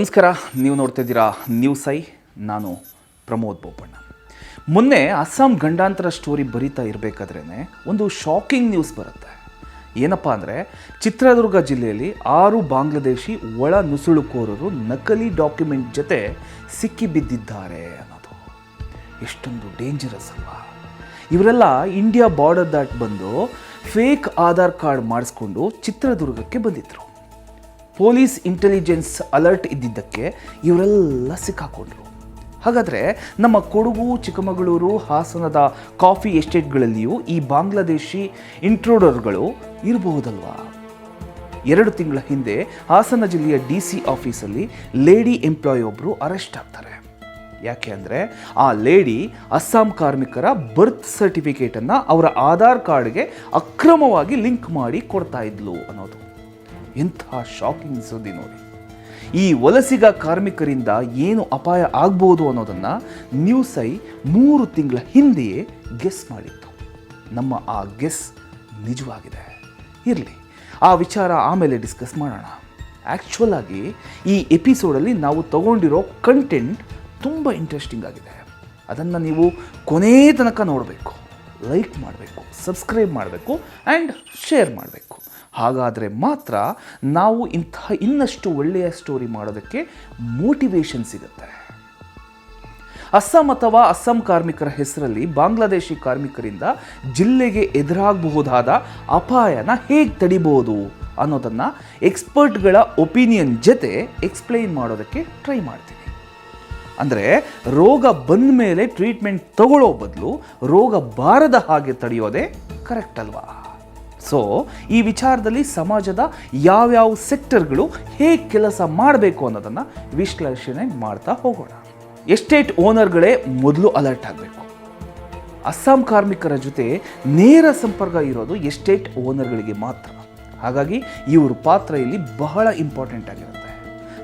ನಮಸ್ಕಾರ, ನೀವು ನೋಡ್ತಾ ಇದ್ದೀರಾ ನ್ಯೂಸ್ ಐ. ನಾನು ಪ್ರಮೋದ್ ಬೋಪಣ್ಣ ಮೊನ್ನೆ ಅಸ್ಸಾಂ ಗಂಡಾಂತರ ಸ್ಟೋರಿ ಬರಿತಾ ಇರಬೇಕಾದ್ರೇ ಒಂದು ಶಾಕಿಂಗ್ ನ್ಯೂಸ್ ಬರುತ್ತೆ. ಏನಪ್ಪ ಅಂದರೆ, ಚಿತ್ರದುರ್ಗ ಜಿಲ್ಲೆಯಲ್ಲಿ ಆರು ಬಾಂಗ್ಲಾದೇಶಿ ಒಳ ನುಸುಳುಕೋರರು ನಕಲಿ ಡಾಕ್ಯುಮೆಂಟ್ ಜೊತೆ ಸಿಕ್ಕಿಬಿದ್ದಿದ್ದಾರೆ ಅನ್ನೋದು. ಎಷ್ಟೊಂದು ಡೇಂಜರಸ್ ಅಲ್ವಾ? ಇವರೆಲ್ಲ ಇಂಡಿಯಾ ಬಾರ್ಡರ್ ದಾಟ್ ಬಂದು ಫೇಕ್ ಆಧಾರ್ ಕಾರ್ಡ್ ಮಾಡಿಸ್ಕೊಂಡು ಚಿತ್ರದುರ್ಗಕ್ಕೆ ಬಂದಿದ್ದರು ಪೊಲೀಸ್ ಇಂಟೆಲಿಜೆನ್ಸ್ ಅಲರ್ಟ್ ಇದ್ದಿದ್ದಕ್ಕೆ ಇವರೆಲ್ಲ ಸಿಕ್ಕಾಕೊಂಡ್ರು. ಹಾಗಾದರೆ ನಮ್ಮ ಕೊಡಗು, ಚಿಕ್ಕಮಗಳೂರು, ಹಾಸನದ ಕಾಫಿ ಎಸ್ಟೇಟ್ಗಳಲ್ಲಿಯೂ ಈ ಬಾಂಗ್ಲಾದೇಶಿ ಇಂಟ್ರೋಡರ್ಗಳು ಇರಬಹುದಲ್ವಾ? ಎರಡು ತಿಂಗಳ ಹಿಂದೆ ಹಾಸನ ಜಿಲ್ಲೆಯ ಡಿ ಸಿ ಆಫೀಸಲ್ಲಿ ಲೇಡಿ ಎಂಪ್ಲಾಯ್ ಒಬ್ಬರು ಅರೆಸ್ಟ್ ಆಗ್ತಾರೆ. ಯಾಕೆ ಅಂದರೆ ಆ ಲೇಡಿ ಅಸ್ಸಾಂ ಕಾರ್ಮಿಕರ ಬರ್ತ್ ಸರ್ಟಿಫಿಕೇಟನ್ನು ಅವರ ಆಧಾರ್ ಕಾರ್ಡ್ಗೆ ಅಕ್ರಮವಾಗಿ ಲಿಂಕ್ ಮಾಡಿ ಕೊಡ್ತಾ ಇದ್ಲು ಅನ್ನೋದು. ಎಂಥ ಶಾಕಿಂಗ್ ಸುದ್ದಿ ನೋಡಿ. ಈ ವಲಸಿಗ ಕಾರ್ಮಿಕರಿಂದ ಏನು ಅಪಾಯ ಆಗ್ಬೋದು ಅನ್ನೋದನ್ನು ನ್ಯೂಸ್ ಐ ಮೂರು ತಿಂಗಳ ಹಿಂದೆಯೇ ಗೆಸ್ ಮಾಡಿತ್ತು. ನಮ್ಮ ಆ ಗೆಸ್ ನಿಜವಾಗಿದೆ. ಇರಲಿ, ಆ ವಿಚಾರ ಆಮೇಲೆ ಡಿಸ್ಕಸ್ ಮಾಡೋಣ. ಆ್ಯಕ್ಚುಲ್ ಆಗಿ ಈ ಎಪಿಸೋಡಲ್ಲಿ ನಾವು ತಗೊಂಡಿರೋ ಕಂಟೆಂಟ್ ತುಂಬ ಇಂಟ್ರೆಸ್ಟಿಂಗ್ ಆಗಿದೆ. ಅದನ್ನು ನೀವು ಕೊನೇ ತನಕ ನೋಡಬೇಕು. ಲೈಕ್ ಮಾಡಬೇಕು ಸಬ್ಸ್ಕ್ರೈಬ್ ಮಾಡಬೇಕು ಆ್ಯಂಡ್ ಶೇರ್ ಮಾಡಬೇಕು. ಹಾಗಾದರೆ ಮಾತ್ರ ನಾವು ಇಂಥ ಇನ್ನಷ್ಟು ಒಳ್ಳೆಯ ಸ್ಟೋರಿ ಮಾಡೋದಕ್ಕೆ ಮೋಟಿವೇಶನ್ ಸಿಗುತ್ತೆ. ಅಸ್ಸಾಂ ಅಥವಾ ಅಸ್ಸಾಂ ಕಾರ್ಮಿಕರ ಹೆಸರಲ್ಲಿ ಬಾಂಗ್ಲಾದೇಶಿ ಕಾರ್ಮಿಕರಿಂದ ಜಿಲ್ಲೆಗೆ ಎದುರಾಗಬಹುದಾದ ಅಪಾಯನ ಹೇಗೆ ತಡಿಬೋದು ಅನ್ನೋದನ್ನು ಎಕ್ಸ್ಪರ್ಟ್ಗಳ ಒಪಿನಿಯನ್ ಜೊತೆ ಎಕ್ಸ್ಪ್ಲೈನ್ ಮಾಡೋದಕ್ಕೆ ಟ್ರೈ ಮಾಡ್ತೀನಿ. ಅಂದರೆ ರೋಗ ಬಂದ ಮೇಲೆ ಟ್ರೀಟ್ಮೆಂಟ್ ತಗೊಳ್ಳೋ ಬದಲು ರೋಗ ಬಾರದ ಹಾಗೆ ತಡೆಯೋದೇ ಕರೆಕ್ಟ್ ಅಲ್ವಾ? ಸೊ ಈ ವಿಚಾರದಲ್ಲಿ ಸಮಾಜದ ಯಾವ್ಯಾವ ಸೆಕ್ಟರ್ಗಳು ಹೇಗೆ ಕೆಲಸ ಮಾಡಬೇಕು ಅನ್ನೋದನ್ನು ವಿಶ್ಲೇಷಣೆ ಮಾಡ್ತಾ ಹೋಗೋಣ. ಎಸ್ಟೇಟ್ ಓನರ್ಗಳೇ ಮೊದಲು ಅಲರ್ಟ್ ಆಗಬೇಕು. ಅಸ್ಸಾಂ ಕಾರ್ಮಿಕರ ಜೊತೆ ನೇರ ಸಂಪರ್ಕ ಇರೋದು ಎಸ್ಟೇಟ್ ಓನರ್ಗಳಿಗೆ ಮಾತ್ರ. ಹಾಗಾಗಿ ಇವ್ರ ಪಾತ್ರ ಇಲ್ಲಿ ಬಹಳ ಇಂಪಾರ್ಟೆಂಟ್ ಆಗಿರುತ್ತೆ.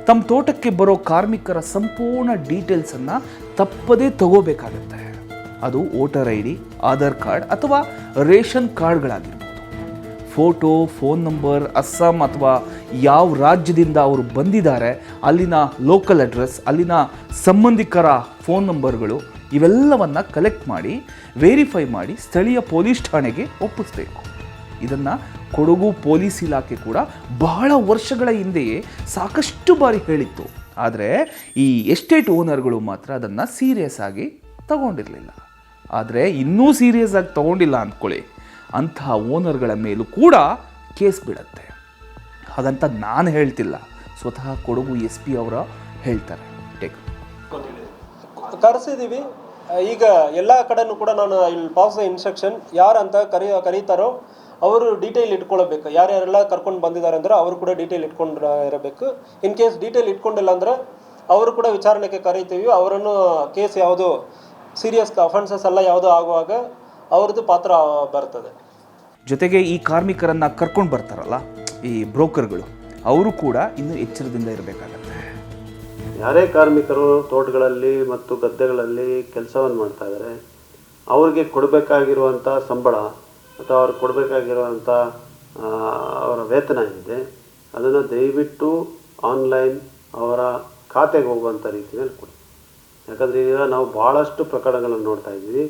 ತಮ್ಮ ತೋಟಕ್ಕೆ ಬರೋ ಕಾರ್ಮಿಕರ ಸಂಪೂರ್ಣ ಡೀಟೇಲ್ಸನ್ನು ತಪ್ಪದೇ ತಗೋಬೇಕಾಗತ್ತೆ. ಅದು voter I D Aadhaar card ಅಥವಾ ರೇಷನ್ ಕಾರ್ಡ್ಗಳಾಗಿರ್ಬೋದು. ಫೋಟೋ, ಫೋನ್ ನಂಬರ್, ಅಸ್ಸಾಂ ಅಥವಾ ಯಾವ ರಾಜ್ಯದಿಂದ ಅವರು ಬಂದಿದ್ದಾರೆ, ಅಲ್ಲಿನ ಲೋಕಲ್ ಅಡ್ರೆಸ್ ಅಲ್ಲಿನ ಸಂಬಂಧಿಕರ ಫೋನ್ ನಂಬರ್ಗಳು ಇವೆಲ್ಲವನ್ನು ಕಲೆಕ್ಟ್ ಮಾಡಿ ವೆರಿಫೈ ಮಾಡಿ ಸ್ಥಳೀಯ ಪೊಲೀಸ್ ಠಾಣೆಗೆ ಒಪ್ಪಿಸಬೇಕು. ಇದನ್ನು ಕೊಡಗು ಪೊಲೀಸ್ ಇಲಾಖೆ ಕೂಡ ಬಹಳ ವರ್ಷಗಳ ಹಿಂದೆಯೇ ಸಾಕಷ್ಟು ಬಾರಿ ಹೇಳಿತ್ತು. ಆದರೆ ಈ ಎಸ್ಟೇಟ್ ಓನರ್ಗಳು ಮಾತ್ರ ಅದನ್ನು ಸೀರಿಯಸ್ ಆಗಿ ತಗೊಂಡಿರಲಿಲ್ಲ. ಆದರೆ ಇನ್ನೂ ಸೀರಿಯಸ್ ಆಗಿ ತಗೊಂಡಿಲ್ಲ ಅಂದ್ಕೊಳ್ಳಿ. ಅಂತಹ ಓನರ್ಗಳ ಮೇಲೂ ಕೂಡ ಕೇಸ್ ಬಿಡತ್ತೆ ಹಾಗಂತ ನಾನು ಹೇಳ್ತಿಲ್ಲ. ಸ್ವತಃ ಕೊಡಗು ಎಸ್ ಪಿ ಅವರ ಹೇಳ್ತಾರೆ. ಟೇಕ್ ಕರೆಸಿದೀವಿ. ಈಗ ಎಲ್ಲ ಕಡೆನೂ ಕೂಡ ನಾನು ಇಲ್ಲಿ ಪಾಸ್ ಇನ್ಸ್ಟ್ರಕ್ಷನ್ ಯಾರಂತ ಕರಿ, ಕರೀತಾರೋ ಅವರು ಡೀಟೇಲ್ ಇಟ್ಕೊಳ್ಬೇಕು. ಯಾರ್ಯಾರೆಲ್ಲ ಕರ್ಕೊಂಡು ಬಂದಿದ್ದಾರೆ ಅಂದ್ರೆ ಅವರು ಕೂಡ ಡೀಟೇಲ್ ಇಟ್ಕೊಂಡು ಇರಬೇಕು. ಇನ್ ಕೇಸ್ ಡೀಟೇಲ್ ಇಟ್ಕೊಂಡಿಲ್ಲ ಅಂದ್ರೆ ಅವರು ಕೂಡ ವಿಚಾರಣೆಗೆ ಕರೀತೀವಿ. ಅವರನ್ನು ಕೇಸ್ ಯಾವುದು ಸೀರಿಯಸ್ ಅಫೆನ್ಸಸ್ ಎಲ್ಲ ಯಾವುದು ಆಗುವಾಗ ಅವ್ರದ್ದು ಪಾತ್ರ ಬರ್ತದೆ. ಜೊತೆಗೆ ಈ ಕಾರ್ಮಿಕರನ್ನ ಕರ್ಕೊಂಡು ಬರ್ತಾರಲ್ಲ ಈ ಬ್ರೋಕರ್ಗಳು ಅವರು ಕೂಡ ಇನ್ನೂ ಎಚ್ಚರದಿಂದ ಇರಬೇಕಾಗತ್ತೆ. ಯಾರೇ ಕಾರ್ಮಿಕರು ತೋಟಗಳಲ್ಲಿ ಮತ್ತು ಗದ್ದೆಗಳಲ್ಲಿ ಕೆಲಸವನ್ನು ಮಾಡ್ತಾ ಇದ್ದಾರೆ ಅವ್ರಿಗೆ ಕೊಡಬೇಕಾಗಿರುವಂಥ ಸಂಬಳ ಅಥವಾ ಅವ್ರಿಗೆ ಕೊಡಬೇಕಾಗಿರುವಂಥ ಅವರ ವೇತನ ಏನಿದೆ ಅದನ್ನು ದಯವಿಟ್ಟು ಆನ್ಲೈನ್ ಅವರ ಖಾತೆಗೆ ಹೋಗುವಂಥ ರೀತಿಯಲ್ಲಿ ಕೊಡಿ. ಯಾಕಂದರೆ ಈಗ ನಾವು ಭಾಳಷ್ಟು ಪ್ರಕರಣಗಳನ್ನು ನೋಡ್ತಾ ಇದ್ದೀವಿ.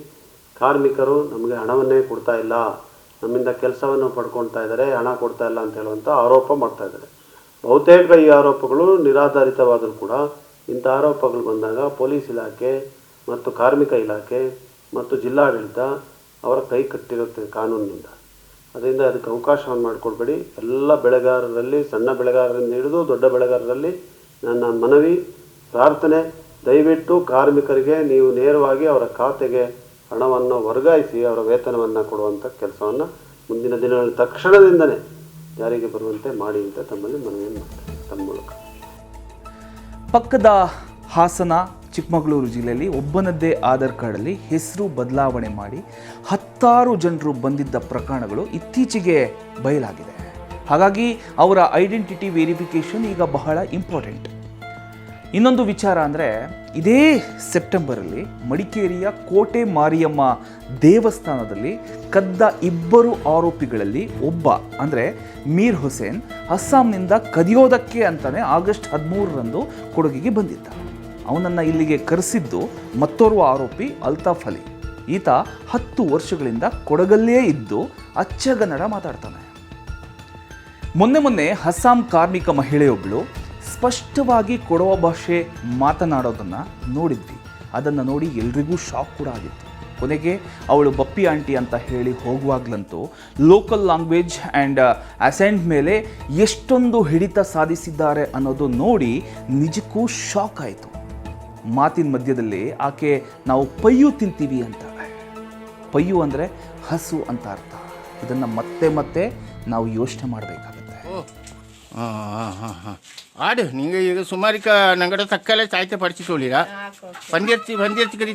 ಕಾರ್ಮಿಕರು ನಮಗೆ ಹಣವನ್ನೇ ಕೊಡ್ತಾ ಇಲ್ಲ, ನಮ್ಮಿಂದ ಕೆಲಸವನ್ನು ಪಡ್ಕೊಳ್ತಾ ಇದ್ದಾರೆ, ಹಣ ಕೊಡ್ತಾ ಇಲ್ಲ ಅಂತ ಹೇಳುವಂಥ ಆರೋಪ ಮಾಡ್ತಾ ಇದ್ದಾರೆ. ಬಹುತೇಕ ಈ ಆರೋಪಗಳು ನಿರಾಧಾರಿತವಾದರೂ ಕೂಡ ಇಂಥ ಆರೋಪಗಳು ಬಂದಾಗ ಪೊಲೀಸ್ ಇಲಾಖೆ ಮತ್ತು ಕಾರ್ಮಿಕ ಇಲಾಖೆ ಮತ್ತು ಜಿಲ್ಲಾಡಳಿತ ಅವರ ಕೈ ಕಟ್ಟಿರುತ್ತೆ ಕಾನೂನಿನಿಂದ. ಅದರಿಂದ ಅದಕ್ಕೆ ಅವಕಾಶವನ್ನು ಮಾಡಿಕೊಡ್ಬೇಡಿ. ಎಲ್ಲ ಬೆಳೆಗಾರರಲ್ಲಿ, ಸಣ್ಣ ಬೆಳೆಗಾರರಿಂದ ಹಿಡಿದು ದೊಡ್ಡ ಬೆಳೆಗಾರರಲ್ಲಿ ನನ್ನ ಮನವಿ, ಪ್ರಾರ್ಥನೆ, ದಯವಿಟ್ಟು ಕಾರ್ಮಿಕರಿಗೆ ನೀವು ನೇರವಾಗಿ ಅವರ ಖಾತೆಗೆ ಹಣವನ್ನು ವರ್ಗಾಯಿಸಿ ಅವರ ವೇತನವನ್ನು ಕೊಡುವಂಥ ಕೆಲಸವನ್ನು ಮುಂದಿನ ದಿನಗಳಲ್ಲಿ ತಕ್ಷಣದಿಂದನೇ ಜಾರಿಗೆ ಬರುವಂತೆ ಮಾಡಿ ಅಂತ ತಮ್ಮಲ್ಲಿ ಮನವಿಯನ್ನು ಮಾಡ್ತಾರೆ, ತಮ್ಮ ಮೂಲಕ. ಪಕ್ಕದ ಹಾಸನ, ಚಿಕ್ಕಮಗಳೂರು ಜಿಲ್ಲೆಯಲ್ಲಿ ಒಬ್ಬನದ್ದೇ ಆಧಾರ್ ಕಾರ್ಡಲ್ಲಿ ಹೆಸರು ಬದಲಾವಣೆ ಮಾಡಿ ಹತ್ತಾರು ಜನರು ಬಂದಿದ್ದ ಪ್ರಕರಣಗಳು ಇತ್ತೀಚೆಗೆ ಬಯಲಾಗಿದೆ. ಹಾಗಾಗಿ ಅವರ ಐಡೆಂಟಿಟಿ ವೆರಿಫಿಕೇಷನ್ ಈಗ ಬಹಳ ಇಂಪಾರ್ಟೆಂಟ್. ಇನ್ನೊಂದು ವಿಚಾರ ಅಂದರೆ, ಇದೇ ಸೆಪ್ಟೆಂಬರಲ್ಲಿ ಮಡಿಕೇರಿಯ ಕೋಟೆ ಮಾರಿಯಮ್ಮ ದೇವಸ್ಥಾನದಲ್ಲಿ ಕದ್ದ ಇಬ್ಬರು ಆರೋಪಿಗಳಲ್ಲಿ ಒಬ್ಬ, ಅಂದರೆ ಮೀರ್ ಹುಸೇನ್, ಅಸ್ಸಾಂನಿಂದ ಕದಿಯೋದಕ್ಕೆ ಅಂತಲೇ ಆಗಸ್ಟ್ ಹದಿಮೂರರಂದು ಕೊಡಗಿಗೆ ಬಂದಿದ್ದ. ಅವನನ್ನು ಇಲ್ಲಿಗೆ ಕರೆಸಿದ್ದು ಮತ್ತೋರ್ವ ಆರೋಪಿ ಅಲ್ತಾಫ್ ಅಲಿ. ಈತ ಹತ್ತು ವರ್ಷಗಳಿಂದ ಕೊಡಗಲ್ಲೇ ಇದ್ದು ಅಚ್ಚಗನ್ನಡ ಮಾತಾಡ್ತಾನೆ. ಮೊನ್ನೆ ಮೊನ್ನೆ ಅಸ್ಸಾಂ ಕಾರ್ಮಿಕ ಮಹಿಳೆಯೊಬ್ಬಳು ಸ್ಪಷ್ಟವಾಗಿ ಕೊಡವ ಭಾಷೆ ಮಾತನಾಡೋದನ್ನು ನೋಡಿದ್ವಿ. ಅದನ್ನು ನೋಡಿ ಎಲ್ರಿಗೂ ಶಾಕ್ ಕೂಡ ಆಗಿತ್ತು. ಕೊನೆಗೆ ಅವಳು ಬಪ್ಪಿ ಆಂಟಿ ಅಂತ ಹೇಳಿ ಹೋಗುವಾಗ್ಲಂತೂ ಲೋಕಲ್ ಲ್ಯಾಂಗ್ವೇಜ್ ಆ್ಯಂಡ್ ಅಸೆಂಟ್ ಮೇಲೆ ಎಷ್ಟೊಂದು ಹಿಡಿತ ಸಾಧಿಸಿದ್ದಾರೆ ಅನ್ನೋದು ನೋಡಿ ನಿಜಕ್ಕೂ ಶಾಕ್ ಆಯಿತು. ಮಾತಿನ ಮಧ್ಯದಲ್ಲಿ ಆಕೆ ನಾವು ಪಯ್ಯು ತಿಂತೀವಿ ಅಂತ. ಪಯ್ಯು ಅಂದರೆ ಹಸು ಅಂತ ಅರ್ಥ. ಇದನ್ನು ಮತ್ತೆ ಮತ್ತೆ ನಾವು ಯೋಚನೆ ಮಾಡಬೇಕಾಗುತ್ತೆ ಆಡು ನಿಂಗೆ ಈಗ ಸುಮಾರಿಕ ನಂಗಡ ತಕ್ಕಲೆ ಸಾಹಿತ್ಯ படிச்சுட்டு இல்லையா ಬಂದಿರ್ತಿ பந்தயர்ச்சி கறி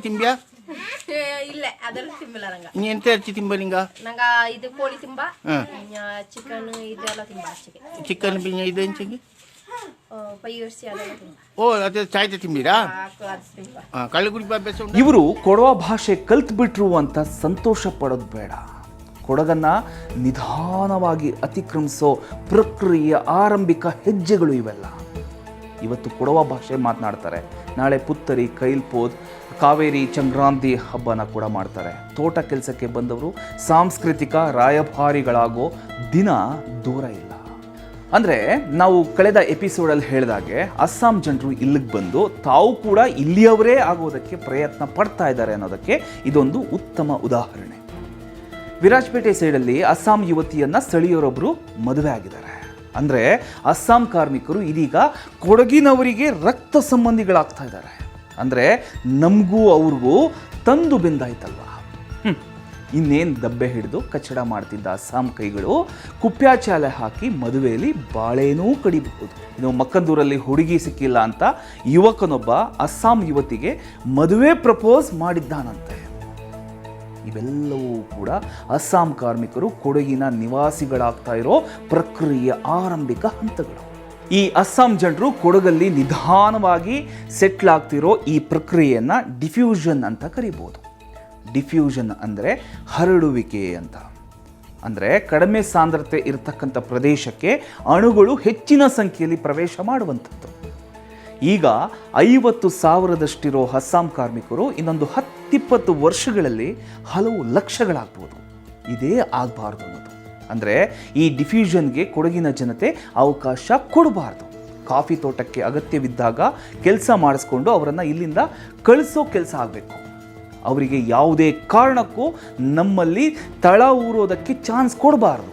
ಇಲ್ಲ ಅದೆಲ್ಲ ತಿಂಬಿಲ್ಲ ನಂಗ. ನೀ ಎಂತ ಅರ್ಚಿ ತಿಂಬ ನಿಂಗ? ನಂಗ ಇದು ಕೋಳಿ ತಿಂಬ ಚಿಕನ್ ಇದೆಲ್ಲ ತಿಂಬ ಚಿಕನ್ ಬಿನ್ಯ ಇದೆ ಹೆಂಚಿಗೆ ಓ ತಿಂಬಿರಾ ಇವರು ಕೊಡವ ಭಾಷೆ ಕಲ್ತ್ಬಿಟ್ರು ಅಂತ ಸಂತೋಷ ಪಡೋದು ಬೇಡ. ಕೊಡಗನ್ನ ನಿಧಾನವಾಗಿ ಅತಿಕ್ರಮಿಸೋ ಪ್ರಕ್ರಿಯೆಯ ಆರಂಭಿಕ ಹೆಜ್ಜೆಗಳು ಇವೆಲ್ಲ. ಇವತ್ತು ಕೊಡವ ಭಾಷೆ ಮಾತನಾಡ್ತಾರೆ. ನಾಳೆ ಪುತ್ತರಿ, ಕೈಲ್ಪೋದ್, ಕಾವೇರಿ ಚಂಗ್ರಾಂತಿ ಹಬ್ಬನ ಕೂಡ ಮಾಡ್ತಾರೆ. ತೋಟ ಕೆಲಸಕ್ಕೆ ಬಂದವರು ಸಾಂಸ್ಕೃತಿಕ ರಾಯಭಾರಿಗಳಾಗೋ ದಿನ ದೂರ ಇಲ್ಲ. ಅಂದರೆ ನಾವು ಕಳೆದ ಎಪಿಸೋಡಲ್ಲಿ ಹೇಳಿದಾಗೆ ಅಸ್ಸಾಂ ಜನರು ಇಲ್ಲಿಗೆ ಬಂದು ತಾವು ಕೂಡ ಇಲ್ಲಿಯವರೇ ಆಗೋದಕ್ಕೆ ಪ್ರಯತ್ನ ಪಡ್ತಾ ಇದ್ದಾರೆ ಅನ್ನೋದಕ್ಕೆ ಇದೊಂದು ಉತ್ತಮ ಉದಾಹರಣೆ. ವಿರಾಜಪೇಟೆ ಸೈಡಲ್ಲಿ ಅಸ್ಸಾಂ ಯುವತಿಯನ್ನ ಸ್ಥಳೀಯರೊಬ್ಬರು ಮದುವೆ ಆಗಿದ್ದಾರೆ. ಅಂದರೆ ಅಸ್ಸಾಂ ಕಾರ್ಮಿಕರು ಇದೀಗ ಕೊಡಗಿನವರಿಗೆ ರಕ್ತ ಸಂಬಂಧಿಗಳಾಗ್ತಾ ಇದ್ದಾರೆ. ಅಂದರೆ ನಮಗೂ ಅವ್ರಿಗೂ ತಂದು ಬೆಂದಾಯ್ತಲ್ವ? ಇನ್ನೇನ್ ದಬ್ಬೆ ಹಿಡಿದು ಕಚ್ಚಡ ಮಾಡ್ತಿದ್ದ ಅಸ್ಸಾಂ ಕೈಗಳು ಕುಪ್ಯಾಚಾಲೆ ಹಾಕಿ ಮದುವೆಯಲ್ಲಿ ಬಾಳೇನೂ ಕಡಿಬಹುದು. ಇನ್ನು ಮಕ್ಕಂದೂರಲ್ಲಿ ಹುಡುಗಿ ಸಿಕ್ಕಿಲ್ಲ ಅಂತ ಯುವಕನೊಬ್ಬ ಅಸ್ಸಾಂ ಯುವತಿಗೆ ಮದುವೆ ಪ್ರಪೋಸ್ ಮಾಡಿದ್ದಾನಂತೆ. ಇವೆಲ್ಲವೂ ಕೂಡ ಅಸ್ಸಾಂ ಕಾರ್ಮಿಕರು ಕೊಡಗಿನ ನಿವಾಸಿಗಳಾಗ್ತಾ ಇರೋ ಪ್ರಕ್ರಿಯೆಯ ಆರಂಭಿಕ ಹಂತಗಳು. ಈ ಅಸ್ಸಾಂ ಜನರು ಕೊಡಗಲ್ಲಿ ನಿಧಾನವಾಗಿ ಸೆಟ್ಲ್ ಆಗ್ತಿರೋ ಈ ಪ್ರಕ್ರಿಯೆಯನ್ನು ಡಿಫ್ಯೂಷನ್ ಅಂತ ಕರಿಬೋದು. ಡಿಫ್ಯೂಷನ್ ಅಂದರೆ ಹರಡುವಿಕೆ ಅಂತ. ಅಂದರೆ ಕಡಿಮೆ ಸಾಂದ್ರತೆ ಇರತಕ್ಕಂಥ ಪ್ರದೇಶಕ್ಕೆ ಅಣುಗಳು ಹೆಚ್ಚಿನ ಸಂಖ್ಯೆಯಲ್ಲಿ ಪ್ರವೇಶ ಮಾಡುವಂಥದ್ದು. ಈಗ ಐವತ್ತು ಸಾವಿರದಷ್ಟಿರೋ ಅಸ್ಸಾಂ ಕಾರ್ಮಿಕರು ಇನ್ನೊಂದು ಹತ್ತಿಪ್ಪತ್ತು ವರ್ಷಗಳಲ್ಲಿ ಹಲವು ಲಕ್ಷಗಳಾಗ್ಬೋದು. ಇದೇ ಆಗಬಾರ್ದು ಅನ್ನೋದು. ಅಂದರೆ ಈ ಡಿಫ್ಯೂಷನ್ಗೆ ಕೊಡಗಿನ ಜನತೆ ಅವಕಾಶ ಕೊಡಬಾರ್ದು. ಕಾಫಿ ತೋಟಕ್ಕೆ ಅಗತ್ಯವಿದ್ದಾಗ ಕೆಲಸ ಮಾಡಿಸ್ಕೊಂಡು ಅವರನ್ನು ಇಲ್ಲಿಂದ ಕಳಿಸೋ ಕೆಲಸ ಆಗಬೇಕು. ಅವರಿಗೆ ಯಾವುದೇ ಕಾರಣಕ್ಕೂ ನಮ್ಮಲ್ಲಿ ತಳ ಊರೋದಕ್ಕೆ ಚಾನ್ಸ್ ಕೊಡಬಾರ್ದು.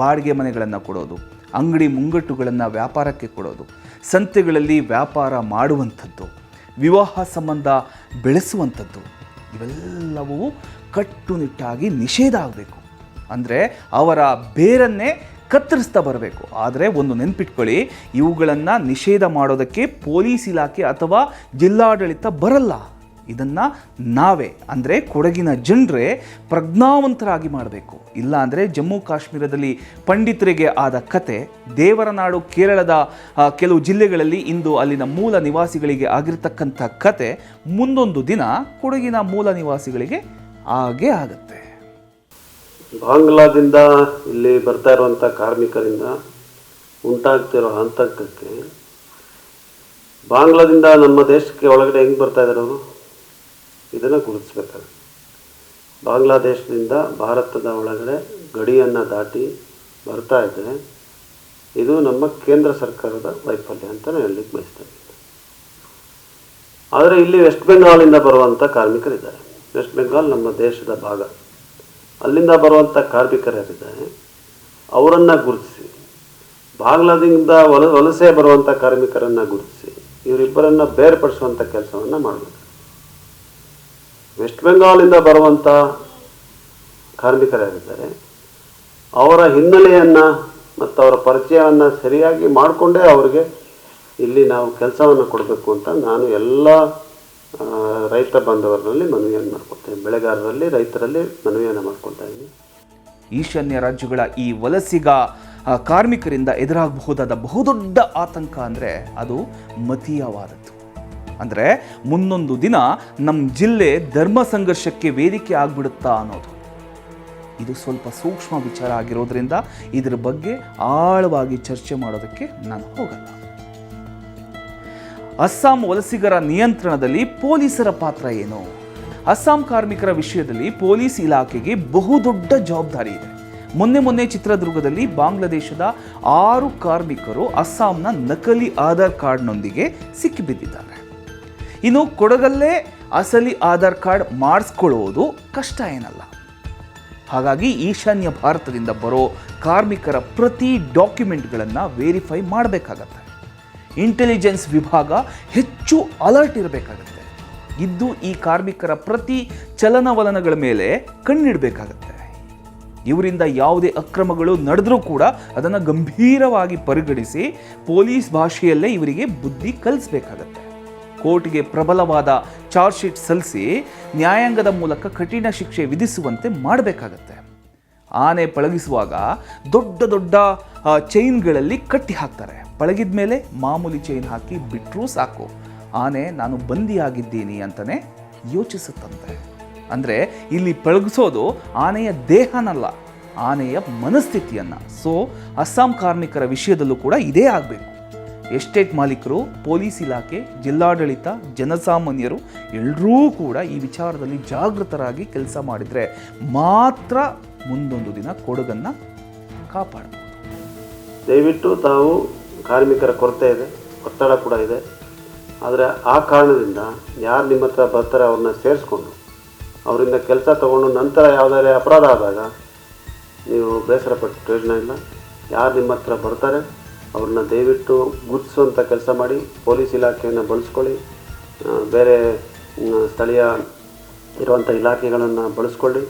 ಬಾಡಿಗೆ ಮನೆಗಳನ್ನು ಕೊಡೋದು, ಅಂಗಡಿ ಮುಂಗಟ್ಟುಗಳನ್ನು ವ್ಯಾಪಾರಕ್ಕೆ ಕೊಡೋದು ಸಂತೆಗಳಲ್ಲಿ ವ್ಯಾಪಾರ ಮಾಡುವಂಥದ್ದು, ವಿವಾಹ ಸಂಬಂಧ ಬೆಳೆಸುವಂಥದ್ದು, ಇವೆಲ್ಲವೂ ಕಟ್ಟುನಿಟ್ಟಾಗಿ ನಿಷೇಧ ಆಗಬೇಕು. ಅಂದರೆ ಅವರ ಬೇರನ್ನೇ ಕತ್ತರಿಸ್ತಾ ಬರಬೇಕು. ಆದರೆ ಒಂದು ನೆನ್ಪಿಟ್ಕೊಳ್ಳಿ, ಇವುಗಳನ್ನು ನಿಷೇಧ ಮಾಡೋದಕ್ಕೆ ಪೊಲೀಸ್ ಇಲಾಖೆ ಅಥವಾ ಜಿಲ್ಲಾಡಳಿತ ಬರಲ್ಲ. ಇದನ್ನು ನಾವೇ, ಅಂದರೆ ಕೊಡಗಿನ ಜನರೇ ಪ್ರಜ್ಞಾವಂತರಾಗಿ ಮಾಡಬೇಕು. ಇಲ್ಲ ಅಂದರೆ ಜಮ್ಮು ಕಾಶ್ಮೀರದಲ್ಲಿ ಪಂಡಿತರಿಗೆ ಆದ ಕತೆ, ದೇವರ ನಾಡು ಕೇರಳದ ಕೆಲವು ಜಿಲ್ಲೆಗಳಲ್ಲಿ ಇಂದು ಅಲ್ಲಿನ ಮೂಲ ನಿವಾಸಿಗಳಿಗೆ ಆಗಿರ್ತಕ್ಕಂಥ ಕತೆ ಮುಂದೊಂದು ದಿನ ಕೊಡಗಿನ ಮೂಲ ನಿವಾಸಿಗಳಿಗೆ ಹಾಗೆ ಆಗುತ್ತೆ. ಬಾಂಗ್ಲಾದಿಂದ ಇಲ್ಲಿ ಬರ್ತಾ ಇರುವಂಥ ಕಾರ್ಮಿಕರಿಂದ ಉಂಟಾಗ್ತಿರೋ ಆತಂಕಕ್ಕೆ ಬಾಂಗ್ಲಾದಿಂದ ನಮ್ಮ ದೇಶಕ್ಕೆ ಒಳಗಡೆ ಹೆಂಗೆ ಬರ್ತಾ ಇದ್ದಾರೆ ಅವರು? ಇದನ್ನು ಗುರುತಿಸ್ಬೇಕಾಗುತ್ತೆ. ಬಾಂಗ್ಲಾದೇಶದಿಂದ ಭಾರತದ ಒಳಗಡೆ ಗಡಿಯನ್ನು ದಾಟಿ ಬರ್ತಾ ಇದ್ದರೆ ಇದು ನಮ್ಮ ಕೇಂದ್ರ ಸರ್ಕಾರದ ವೈಫಲ್ಯ ಅಂತ ಹೇಳಲಿಕ್ಕೆ ಬಯಸ್ತೇನೆ ಆದರೆ ಇಲ್ಲಿ ವೆಸ್ಟ್ ಬೆಂಗಾಲಿಂದ ಬರುವಂಥ ಕಾರ್ಮಿಕರಿದ್ದಾರೆ. ವೆಸ್ಟ್ ಬೆಂಗಾಲ್ ನಮ್ಮ ದೇಶದ ಭಾಗ. ಅಲ್ಲಿಂದ ಬರುವಂಥ ಕಾರ್ಮಿಕರಿದ್ದಾರೆ ಅವರನ್ನು ಗುರುತಿಸಿ. ಬಾಂಗ್ಲಾದಿಂದ ವಲ ವಲಸೆ ಬರುವಂಥ ಕಾರ್ಮಿಕರನ್ನು ಗುರುತಿಸಿ. ಇವರಿಬ್ಬರನ್ನು ಬೇರ್ಪಡಿಸುವಂಥ ಕೆಲಸವನ್ನು ಮಾಡಬೇಕು. ವೆಸ್ಟ್ ಬೆಂಗಾಲಿಂದ ಬರುವಂಥ ಕಾರ್ಮಿಕರಾಗಿದ್ದಾರೆ. ಅವರ ಹಿನ್ನೆಲೆಯನ್ನು ಮತ್ತು ಅವರ ಪರಿಚಯವನ್ನು ಸರಿಯಾಗಿ ಮಾಡಿಕೊಂಡೇ ಅವರಿಗೆ ಇಲ್ಲಿ ನಾವು ಕೆಲಸವನ್ನು ಕೊಡಬೇಕು ಅಂತ ನಾನು ಎಲ್ಲ ರೈತ ಬಾಂಧವರಲ್ಲಿ ಮನವಿಯನ್ನು ಮಾಡ್ಕೊಳ್ತೇನೆ. ಬೆಳೆಗಾರರಲ್ಲಿ, ರೈತರಲ್ಲಿ ಮನವಿಯನ್ನು ಮಾಡ್ಕೊಳ್ತಾ ಇದ್ದೀನಿ. ಈಶಾನ್ಯ ರಾಜ್ಯಗಳ ಈ ವಲಸಿಗ ಕಾರ್ಮಿಕರಿಂದ ಎದುರಾಗಬಹುದಾದ ಬಹುದೊಡ್ಡ ಆತಂಕ ಅಂದರೆ ಅದು ಮತೀಯವಾದದ್ದು. ಅಂದರೆ ಮುಂದೊಂದು ದಿನ ನಮ್ಮ ಜಿಲ್ಲೆ ಧರ್ಮ ಸಂಘರ್ಷಕ್ಕೆ ವೇದಿಕೆ ಆಗ್ಬಿಡುತ್ತಾ ಅನ್ನೋದು. ಇದು ಸ್ವಲ್ಪ ಸೂಕ್ಷ್ಮ ವಿಚಾರ ಆಗಿರೋದ್ರಿಂದ ಇದರ ಬಗ್ಗೆ ಆಳವಾಗಿ ಚರ್ಚೆ ಮಾಡೋದಕ್ಕೆ ನಾನು ಹೋಗಲ್ಲ. ಅಸ್ಸಾಂ ವಲಸಿಗರ ನಿಯಂತ್ರಣದಲ್ಲಿ ಪೊಲೀಸರ ಪಾತ್ರ ಏನು? ಅಸ್ಸಾಂ ಕಾರ್ಮಿಕರ ವಿಷಯದಲ್ಲಿ ಪೊಲೀಸ್ ಇಲಾಖೆಗೆ ಬಹುದೊಡ್ಡ ಜವಾಬ್ದಾರಿ ಇದೆ. ಮೊನ್ನೆ ಮೊನ್ನೆ ಚಿತ್ರದುರ್ಗದಲ್ಲಿ ಬಾಂಗ್ಲಾದೇಶದ ಆರು ಕಾರ್ಮಿಕರು ಅಸ್ಸಾಂನ ನಕಲಿ ಆಧಾರ್ ಕಾರ್ಡ್ನೊಂದಿಗೆ ಸಿಕ್ಕಿಬಿದ್ದಿದ್ದಾರೆ. ಇನ್ನು ಕೊಡಗಲ್ಲೇ ಅಸಲಿ ಆಧಾರ್ ಕಾರ್ಡ್ ಮಾಡಿಸ್ಕೊಳ್ಳುವುದು ಕಷ್ಟ ಏನಲ್ಲ. ಹಾಗಾಗಿ ಈಶಾನ್ಯ ಭಾರತದಿಂದ ಬರೋ ಕಾರ್ಮಿಕರ ಪ್ರತಿ ಡಾಕ್ಯುಮೆಂಟ್ಗಳನ್ನು ವೆರಿಫೈ ಮಾಡಬೇಕಾಗತ್ತೆ. ಇಂಟೆಲಿಜೆನ್ಸ್ ವಿಭಾಗ ಹೆಚ್ಚು ಅಲರ್ಟ್ ಇರಬೇಕಾಗತ್ತೆ. ಇದ್ದು ಈ ಕಾರ್ಮಿಕರ ಪ್ರತಿ ಚಲನವಲನಗಳ ಮೇಲೆ ಕಣ್ಣಿಡಬೇಕಾಗತ್ತೆ. ಇವರಿಂದ ಯಾವುದೇ ಅಕ್ರಮಗಳು ನಡೆದರೂ ಕೂಡ ಅದನ್ನು ಗಂಭೀರವಾಗಿ ಪರಿಗಣಿಸಿ ಪೊಲೀಸ್ ಭಾಷೆಯಲ್ಲೇ ಇವರಿಗೆ ಬುದ್ಧಿ ಕಲಿಸ್ಬೇಕಾಗತ್ತೆ. ಕೋರ್ಟ್ಗೆ ಪ್ರಬಲವಾದ ಚಾರ್ಜ್ ಶೀಟ್ ಸಲ್ಲಿಸಿ ನ್ಯಾಯಾಂಗದ ಮೂಲಕ ಕಠಿಣ ಶಿಕ್ಷೆ ವಿಧಿಸುವಂತೆ ಮಾಡಬೇಕಾಗತ್ತೆ. ಆನೆ ಪಳಗಿಸುವಾಗ ದೊಡ್ಡ ದೊಡ್ಡ ಚೈನ್ಗಳಲ್ಲಿ ಕಟ್ಟಿ ಹಾಕ್ತಾರೆ. ಪಳಗಿದ ಮೇಲೆ ಮಾಮೂಲಿ ಚೈನ್ ಹಾಕಿ ಬಿಟ್ಟರೂ ಸಾಕು. ಆನೆ, ನಾನು ಬಂದಿಯಾಗಿದ್ದೀನಿ ಅಂತಲೇ ಯೋಚಿಸುತ್ತಂತೆ. ಅಂದರೆ ಇಲ್ಲಿ ಪಳಗಿಸೋದು ಆನೆಯ ದೇಹನಲ್ಲ, ಆನೆಯ ಮನಸ್ಥಿತಿಯನ್ನು. ಸೊ, ಅಸ್ಸಾಂ ಕಾರ್ಮಿಕರ ವಿಷಯದಲ್ಲೂ ಕೂಡ ಇದೇ ಆಗಬೇಕು. ಎಸ್ಟೇಟ್ ಮಾಲೀಕರು, ಪೊಲೀಸ್ ಇಲಾಖೆ, ಜಿಲ್ಲಾಡಳಿತ, ಜನಸಾಮಾನ್ಯರು ಎಲ್ಲರೂ ಕೂಡ ಈ ವಿಚಾರದಲ್ಲಿ ಜಾಗೃತರಾಗಿ ಕೆಲಸ ಮಾಡಿದರೆ ಮಾತ್ರ ಮುಂದೊಂದು ದಿನ ಕೊಡಗನ್ನು ಕಾಪಾಡಬಹುದು. ದಯವಿಟ್ಟು ತಾವು ಕಾರ್ಮಿಕರ ಕೊರತೆ ಇದೆ, ಒತ್ತಡ ಕೂಡ ಇದೆ. ಆದರೆ ಆ ಕಾರಣದಿಂದ ಯಾರು ನಿಮ್ಮ ಹತ್ರ ಬರ್ತಾರೆ ಅವ್ರನ್ನ ಸೇರಿಸ್ಕೊಂಡು, ಅವರಿಂದ ಕೆಲಸ ತಗೊಂಡು ನಂತರ ಯಾವುದಾದ್ರೆ ಅಪರಾಧ ಆದಾಗ ನೀವು ಬೇಸರ ಪಟ್ಟು ಪ್ರಯೋಜನ ಇಲ್ಲ. ಯಾರು ನಿಮ್ಮ ಹತ್ರ ಬರ್ತಾರೆ ಅವ್ರನ್ನ ದಯವಿಟ್ಟು ಗುರುತಿಸುವಂಥ ಕೆಲಸ ಮಾಡಿ, ಪೊಲೀಸ್ ಇಲಾಖೆಯನ್ನು ಬಳಸ್ಕೊಳ್ಳಿ. ಬೇರೆ ಸ್ಥಳೀಯ ಇರುವಂಥ ಇಲಾಖೆಗಳನ್ನು ಬಳಸ್ಕೊಳ್ಳಿ.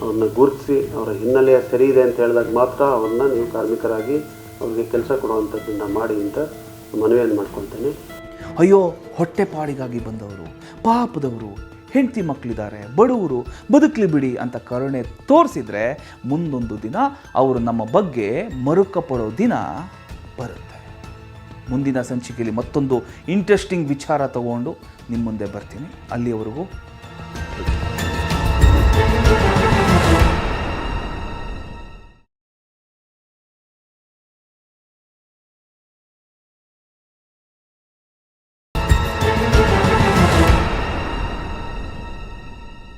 ಅವ್ರನ್ನ ಗುರುತಿಸಿ, ಅವರ ಹಿನ್ನೆಲೆಯ ಸರಿ ಇದೆ ಅಂತ ಹೇಳಿದಾಗ ಮಾತ್ರ ಅವ್ರನ್ನ ನೀವು ಕಾರ್ಮಿಕರಾಗಿ ಅವ್ರಿಗೆ ಕೆಲಸ ಕೊಡುವಂಥದ್ದನ್ನು ಮಾಡಿ ಅಂತ ಮನವಿಯನ್ನು ಮಾಡ್ಕೊಳ್ತೇನೆ. ಅಯ್ಯೋ ಹೊಟ್ಟೆಪಾಡಿಗಾಗಿ ಬಂದವರು, ಪಾಪದವರು, ಹೆಂಡತಿ ಮಕ್ಕಳಿದ್ದಾರೆ ಬಡವರು, ಬದುಕಲಿ ಬಿಡಿ ಅಂತ ಕರುಣೆ ತೋರಿಸಿದರೆ ಮುಂದೊಂದು ದಿನ ಅವರು ನಮ್ಮ ಬಗ್ಗೆ ಮರುಕ ಪಡೋ ದಿನ ಬರುತ್ತೆ. ಮುಂದಿನ ಸಂಚಿಕೆಯಲ್ಲಿ ಮತ್ತೊಂದು ಇಂಟ್ರೆಸ್ಟಿಂಗ್ ವಿಚಾರ ತಗೊಂಡು ನಿಮ್ಮ ಮುಂದೆ ಬರ್ತೀನಿ. ಅಲ್ಲಿಯವರೆಗೂ